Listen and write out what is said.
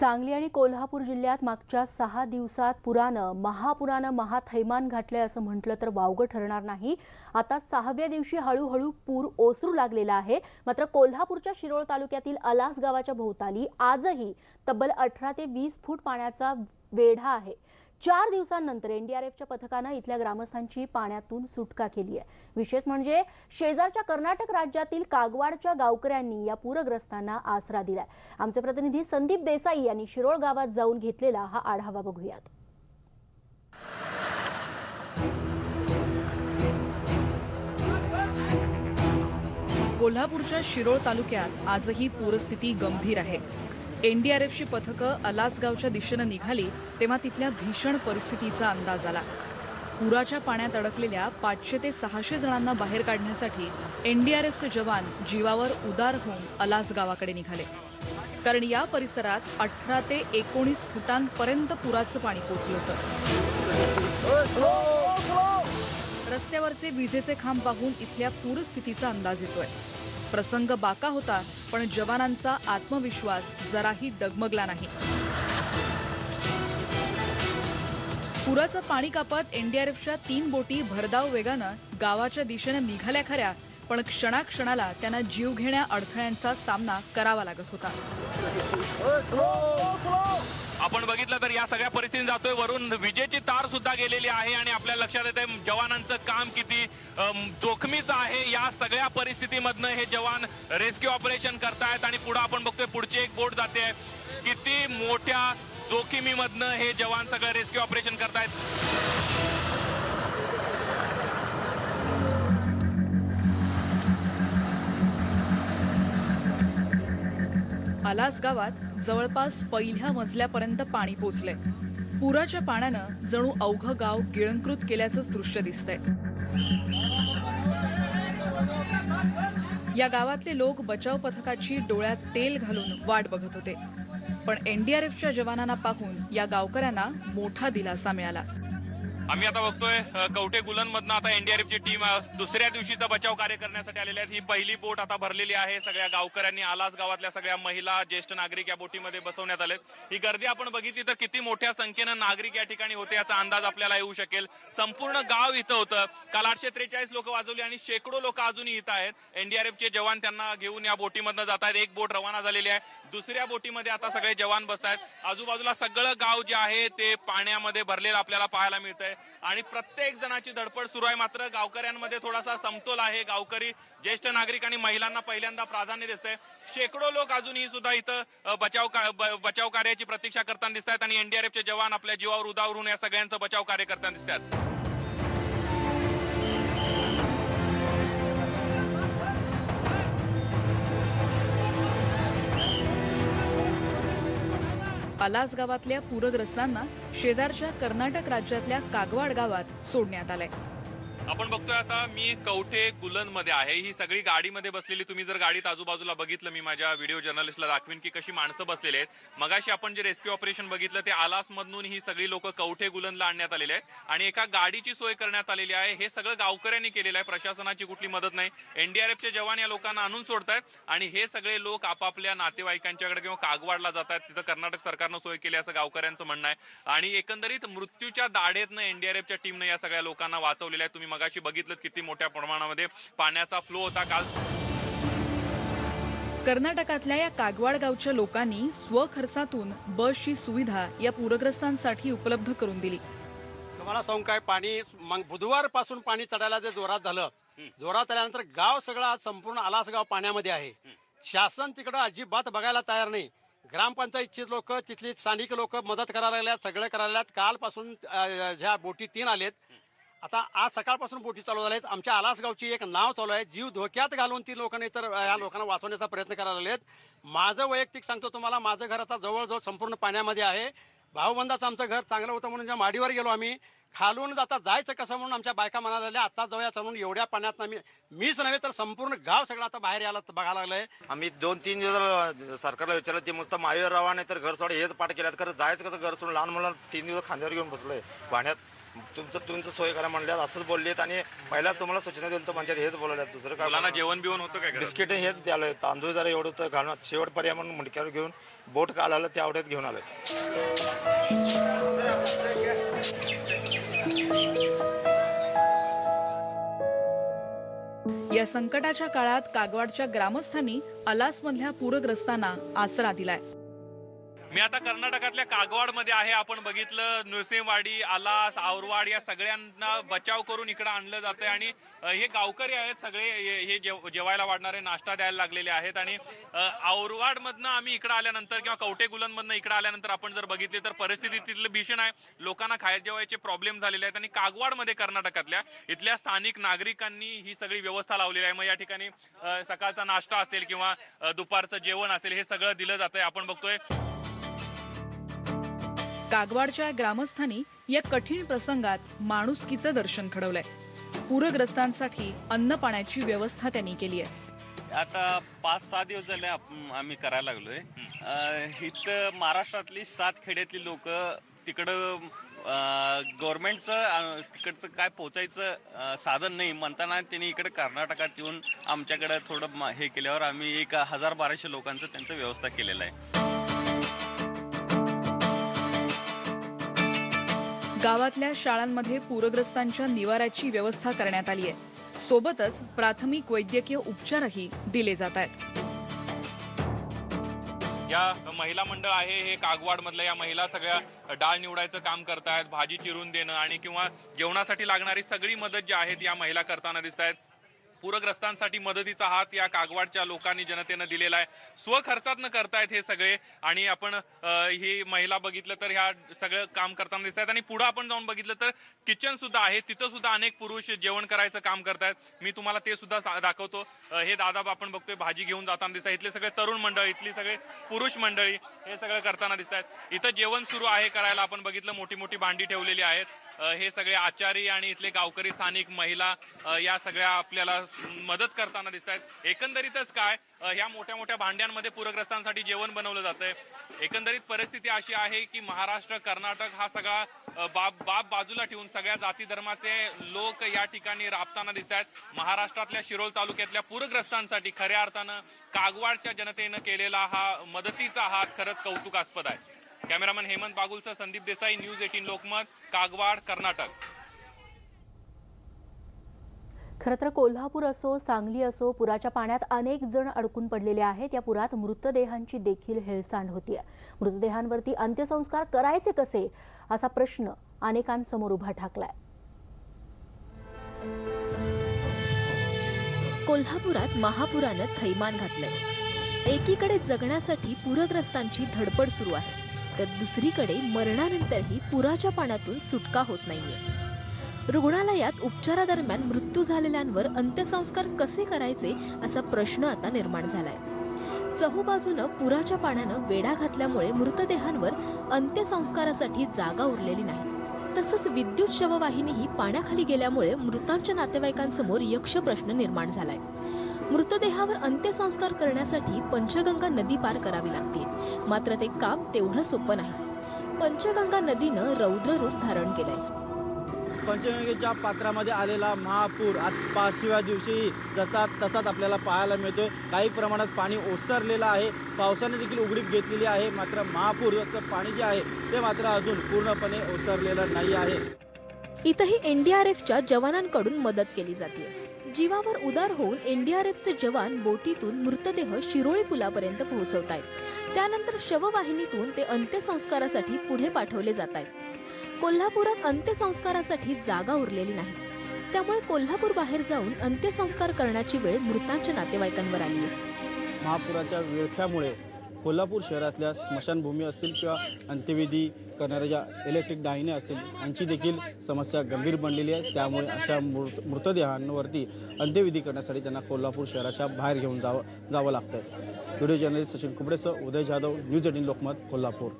सांगली आणि कोल्हापूर जिल्ह्यात मागच्या सहा दिवसात पुरानं महापुरानं महाथैमान घातलंय असं म्हटलं तर वावगं ठरणार नाही. आता सहाव्या दिवशी हळूहळू पूर ओसरू लागलेला आहे. मात्र कोल्हापूरच्या शिरोळ तालुक्यातील अलास गावाच्या भोवताली आजही तब्बल अठरा ते वीस फूट पाण्याचा वेढा आहे. चार दिवसांनंतर एनडीआरएफच्या पथकानं इथल्या ग्रामस्थांची पाण्यातून सुटका केली आहे. विशेष म्हणजे शेजारच्या कर्नाटक राज्यातील कागवाडच्या गावकऱ्यांनी या पूरग्रस्तांना आसरा दिलाय. आमचे प्रतिनिधी संदीप देसाई यांनी शिरोळ गावात जाऊन घेतलेला हा आढावा बघूयात. कोल्हापूरच्या शिरोळ तालुक्यात आजही पूरस्थिती गंभीर आहे. एनडीआरएफची पथकं अलासगावच्या दिशेनं निघाली तेव्हा तिथल्या भीषण परिस्थितीचा अंदाज आला. पुराच्या पाण्यात अडकलेल्या पाचशे ते सहाशे जणांना बाहेर काढण्यासाठी एनडीआरएफचे जवान जीवावर उदार होऊन अलास गावाकडे निघाले. कारण या परिसरात अठरा ते एकोणीस फुटांपर्यंत पुराचं पाणी पोचलं होतं. रस्त्यावरचे विजेचे खांब पाहून इथल्या पूरस्थितीचा अंदाज येतोय. प्रसंग बाका होता पण जवानांचा आत्मविश्वास जराही डगमगला नाही. पुराचं पाणी कापत एनडीआरएफच्या तीन बोटी भरधाव वेगानं गावाच्या दिशेने निघाल्या खऱ्या पण क्षणाक्षणाला त्यांना जीव घेण्या अडथळ्यांचा सामना करावा लागत होता. हो, हो. आपण बघितलं तर या सगळ्या परिस्थितीत जातोय. वरून विजेची तार सुद्धा गेलेली आहे आणि आपल्या लक्षात येते जवानांचं काम किती जोखमीचं आहे या सगळ्या परिस्थितीमधनं हे जवान रेस्क्यू ऑपरेशन करतायत आणि पुढे आपण बघतोय पुढची एक बोट जाते. किती मोठ्या जोखमीमधनं हे जवान सगळं रेस्क्यू ऑपरेशन करतायत. आलास गावात जवळपास पहिल्या मजल्यापर्यंत पाणी पोचलंय. पुराच्या पाण्यानं जणू अवघं गाव गिळंकृत केल्याचंच दृश्य दिसतंय. या गावातले लोक बचाव पथकाची डोळ्यात तेल घालून वाट बघत होते. पण एनडीआरएफच्या जवानांना पाहून या गावकऱ्यांना मोठा दिलासा मिळाला. आम्ही आता बघतोय कवटे गुलन मधनं आता एनडीआरएफची टीम दुसऱ्या दिवशीचा बचाव कार्य करण्यासाठी आलेली आहेत. ही पहिली बोट आता भरलेली आहे. सगळ्या गावकऱ्यांनी आलास गावातल्या सगळ्या महिला ज्येष्ठ नागरिक या बोटीमध्ये बसवण्यात आले ही गर्दी आपण बघितली तर किती मोठ्या संख्येनं नागरिक या ठिकाणी होते याचा अंदाज आपल्याला येऊ शकेल. संपूर्ण गाव इथं होतं. काल आठशे त्रेचाळीस लोक वाजवली आणि शेकडो लोक अजूनही इथं आहेत. एनडीआरएफचे जवान त्यांना घेऊन या बोटीमधनं जात आहेत. एक बोट रवाना झालेली आहे. दुसऱ्या बोटीमध्ये आता सगळे जवान बसत आहेत आजूबाजूला सगळं गाव जे आहे ते पाण्यामध्ये भरलेलं आपल्याला पाहायला मिळतंय. आणि प्रत्येक जणाची धडपड सुरू आहे. मात्र गावकऱ्यांमध्ये थोडासा समतोल आहे. गावकरी ज्येष्ठ नागरिक आणि महिलांना पहिल्यांदा प्राधान्य दिसतंय. शेकडो लोक अजूनही सुद्धा इथं बचाव का- बचाव कार्याची प्रतीक्षा करताना दिसत आहेत आणि एनडीआरएफचे जवान आपल्या जीवावर उदावरून या सगळ्यांचं बचाव कार्य करताना दिसतात पालास गावातल्या पूरग्रस्तांना शेजारच्या कर्नाटक राज्यातल्या कागवाड गावात सोडण्यात आलंय. आपण बघतोय आता मी कवठे गुलनमध्ये आहे. ही सगळी गाडीमध्ये बसलेली तुम्ही जर गाडीत आजूबाजूला बघितलं मी माझ्या व्हिडिओ जर्नलिस्टला दाखवीन की कशी माणसं बसलेली आहेत. मगाशी आपण जे रेस्क्यू ऑपरेशन बघितलं ते आलास मधून ही सगळी लोक कवठे गुलनला आणण्यात आलेले आहेत. आणि एका गाडीची सोय करण्यात आलेली आहे. हे सगळं गावकऱ्यांनी केलेलं आहे. प्रशासनाची कुठली मदत नाही. एनडीआरएफचे जवान या लोकांना आणून सोडतायत. आणि हे सगळे लोक आपापल्या नातेवाईकांच्याकडे किंवा कागवाडला जात आहेत तिथं कर्नाटक सरकारनं सोय केली असं गावकऱ्यांचं म्हणणं आहे. आणि एकंदरीत मृत्यूच्या दाढेतनं एनडीआरएफच्या टीमनं या सगळ्या लोकांना वाचवलेलं आहे. तुम्ही मगाशी बघितलं किती मोठ्या प्रमाणामध्ये पाण्याचा फ्लो होता काल. कर्नाटकातल्या या कागवाड गावच्या लोकांनी स्वखर्चातून बसची सुविधा या पूरग्रस्तांसाठी उपलब्ध करून दिली. तुम्हाला सांगू काय पाणी मग बुधवारपासून पाणी चढायला जे जोरात झालं जोरात आल्यानंतर गाव सगळं आज संपूर्ण आलास गाव पाण्यामध्ये आहे. शासन तिकडं अजिबात बघायला तयार नाही. ग्रामपंचायतची लोक तिथली स्थानिक लोक मदत करायला लागल्यात सगळे करायला लागल्यात. कालपासून ह्या बोटी तीन आलेत आता आज सकाळपासून बोटी चालू झाल्या आहेत आमच्या आलासगावची एक नाव चालू आहे. जीव धोक्यात घालून ती लोकांनी तर या लोकांना वाचवण्याचा प्रयत्न करायला आहेत माझं वैयक्तिक सांगतो तुम्हाला माझं घर आता जवळजवळ संपूर्ण पाण्यामध्ये आहे. भाऊबंदाचं आमचं घर चांगलं होतं म्हणून ज्या माडीवर गेलो आम्ही खालून आता जायचं कसं म्हणून आमच्या बायका म्हणायला आल्या आता जाऊया म्हणून एवढ्या पाण्यात आम्ही मीच नव्हे तर संपूर्ण गाव सगळं आता बाहेर यायला बघायला लागलंय. आम्ही दोन तीन दिवस सरकारला विचारलं ते मस्त मावेर रावाने नाही तर घर सोडा हेच पाठ केल्यात. खरं जायचं कसं घर सोडून लहान मुलांना तीन दिवस खांद्यावर घेऊन बसलोय पाण्यात. तुमचं तुमचं सोय करा म्हणल्यात असंच बोललेत आणि पहिला तुम्हाला सूचना दिली तर म्हणतात हेच बोलवल्यात दुसरं काय मुलांना? जेवण बिवण होतं काय घरात? बिस्किट हेच द्यायला तांदूळ जरा एवढं तर घालून शेवट पर्याय म्हणून मुंडक्यावर घेऊन बोट काढायला त्या आवड्यात घेऊन आलोय या संकटाच्या काळात कागवाडच्या ग्रामस्थांनी अलासमधल्या पूरग्रस्तांना आसरा दिलाय मी आता कर्नाटकातल्या कागवाडमध्ये आहे. आपण बघितलं नृसिंहवाडी आलास आवरवाड या सगळ्यांना बचाव करून इकडे आणलं जातंय. आणि हे गावकरी आहेत सगळे. हे- जेव- जेवायला वाढणारे नाश्ता द्यायला लागलेले आहेत. आणि आवरवाडमधनं आम्ही इकडे आल्यानंतर किंवा कवटेगुलनमधनं इकडं इकडे आल्यानंतर आपण जर बघितले तर परिस्थिती तिथलं भीषण आहे. लोकांना खायला जेवायचे प्रॉब्लेम झालेले आहेत. आणि कागवाडमध्ये कर्नाटकातल्या इथल्या स्थानिक नागरिकांनी ही सगळी व्यवस्था लावलेली आहे. मग या ठिकाणी सकाळचा नाश्ता असेल किंवा दुपारचं जेवण असेल हे सगळं दिलं जातंय. आपण बघतोय कागवाडच्या ग्रामस्थांनी या कठीण प्रसंगात माणुसकीचं दर्शन घडवलंय. पूरग्रस्तांसाठी अन्न पाण्याची व्यवस्था त्यांनी केली आहे. आता पाच सहा दिवस झाले आम्ही करायला लागलोय. इथं महाराष्ट्रातली सात खेड्यातली लोक तिकडं गव्हर्नमेंटचं तिकडचं काय पोचायचं साधन नाही. म्हणताना त्यांनी इकडे कर्नाटकात येऊन आमच्याकडे थोडं हे केल्यावर आम्ही एक हजार बाराशे लोकांचं त्यांचं व्यवस्था केलेलं आहे. गावातल्या शाळांमध्ये पूरग्रस्तांच्या निवाऱ्याची व्यवस्था करण्यात आली आहे. सोबतच प्राथमिक वैद्यकीय उपचारही दिले जात आहेत. या महिला मंडळ आहे हे कागवाड मधल्या या महिला सगळ्या डाळ निवडायचं काम करतायत भाजी चिरून देणं आणि किंवा जेवणासाठी लागणारी सगळी मदत जी आहे ती या महिला करताना दिसत आहेत पूरग्रस्तांसाठी मदतीचा हात या कागवाडच्या लोकांनी जनतेनं दिलेला आहे. स्वखर्चातनं करतायत हे सगळे. आणि आपण ही महिला बघितलं तर ह्या सगळं काम करताना दिसत आहेत आणि पुढे आपण जाऊन बघितलं तर किचन सुद्धा आहे. तिथं सुद्धा अनेक पुरुष जेवण करायचं काम करतायत. मी तुम्हाला ते सुद्धा दाखवतो. हे दादा आपण बघतोय भाजी घेऊन जाताना दिसत इथले सगळे तरुण मंडळ इथली सगळे पुरुष मंडळी हे सगळं करताना दिसत आहेत इथं जेवण सुरू आहे करायला. आपण बघितलं मोठी मोठी भांडी ठेवलेली आहेत. हे सगळे आचारी आणि इथले गावकरी स्थानिक महिला या सगळ्या आपल्याला मदत करताना दिसत आहेत एकंदरीतच काय ह्या मोठ्या मोठ्या भांड्यांमध्ये पूरग्रस्तांसाठी जेवण बनवलं जातंय. एकंदरीत परिस्थिती अशी आहे की महाराष्ट्र कर्नाटक हा सगळा बाब बाब बाजूला ठेवून सगळ्या जाती धर्माचे लोक या ठिकाणी राबताना दिसत आहेत महाराष्ट्रातल्या शिरोळ तालुक्यातल्या पूरग्रस्तांसाठी खऱ्या अर्थानं कागवाडच्या जनतेनं केलेला हा मदतीचा हात खरंच कौतुकास्पद आहे. कॅमेरामॅन हेमंत बागुलसह संदीप देसाई न्यूज एटीन लोकमत कागवाड कर्नाटक. खरं तर कोल्हापूर असो सांगली असो पुराच्या पाण्यात अनेक जण अडकून पडलेले आहेत. या पुरात मृतदेहांची देखील हेळसांड होतीये मृतदेहांवरती अंत्यसंस्कार करायचे कसे असा प्रश्न अनेकांसमोर उभा ठाकलाय. कोल्हापुरात महापुरानं थैमान घातलंय. एकीकडे जगण्यासाठी पूरग्रस्तांची धडपड सुरू आहे. तर दुसरीकडे मरणानंतरही पुराच्या पाण्यातून सुटका होत नाहीये. रुग्णालयात उपचारादरम्यान मृत्यू झालेल्यांवर अंत्यसंस्कार कसे करायचे असा प्रश्न आता निर्माण झालाय. चहूबाजूनं पुराच्या पाण्यानं वेढा घातल्यामुळे मृतदेहांवर अंत्यसंस्कारासाठी जागा उरलेली नाही. तसंच विद्युत शववाहिनीही पाण्याखाली गेल्यामुळे मृतांच्या नातेवाईकांसमोर यक्ष प्रश्न निर्माण झालाय. मृतदेहावर अंत्यसंस्कार करण्यासाठी पंचगंगा नदी पार करावी लागते. मात्र ते काम तेवढं सोपं नाही. पंचगंगा नदीनं रौद्र रूप धारण केलंय. पंचगंगेच्या पात्रामध्ये आलेला महापूर आज पाचव्या दिवशी जसा तसाच आपल्याला पाहायला मिळतोय. काही प्रमाणात पाणी ओसरलेलं आहे. पावसाने देखील उघडीप घेतलेली आहे. मात्र महापूरचं पाणी जे आहे ते मात्र अजून पूर्णपणे ओसरलेलं नाही आहे. इथंही एनडीआरएफच्या जवानांकडून मदत केली जाते जीवावर उदार होऊन एनडीआरएफचे जवान बोटीतून मृतदेह शिरोळी पुलापर्यंत पोहोचवत आहेत. त्यानंतर शववाहिनीतून ते अंत्यसंस्कारासाठी पुढे पाठवले जात आहेत. कोल्हापुरात अंत्यसंस्कारासाठी जागा उरलेली नाही. त्यामुळे कोल्हापूर बाहेर जाऊन अंत्यसंस्कार करण्याची वेळ मृतांच्या नातेवाईकांवर आली आहे. महापुराच्या विळख्यामुळे कोल्हापूर शहरातल्या स्मशानभूमी असतील किंवा अंत्यविधी करणाऱ्या ज्या इलेक्ट्रिक दाहिने असतील यांची देखील समस्या गंभीर बनलेली आहे. त्यामुळे अशा मृत मृतदेहांवरती अंत्यविधी करण्यासाठी त्यांना कोल्हापूर शहराच्या बाहेर घेऊन जावं जावं लागतं व्हिडिओ जर्नलिस्ट सचिन कुबडेसह उदय जाधव न्यूज एटीन लोकमत कोल्हापूर.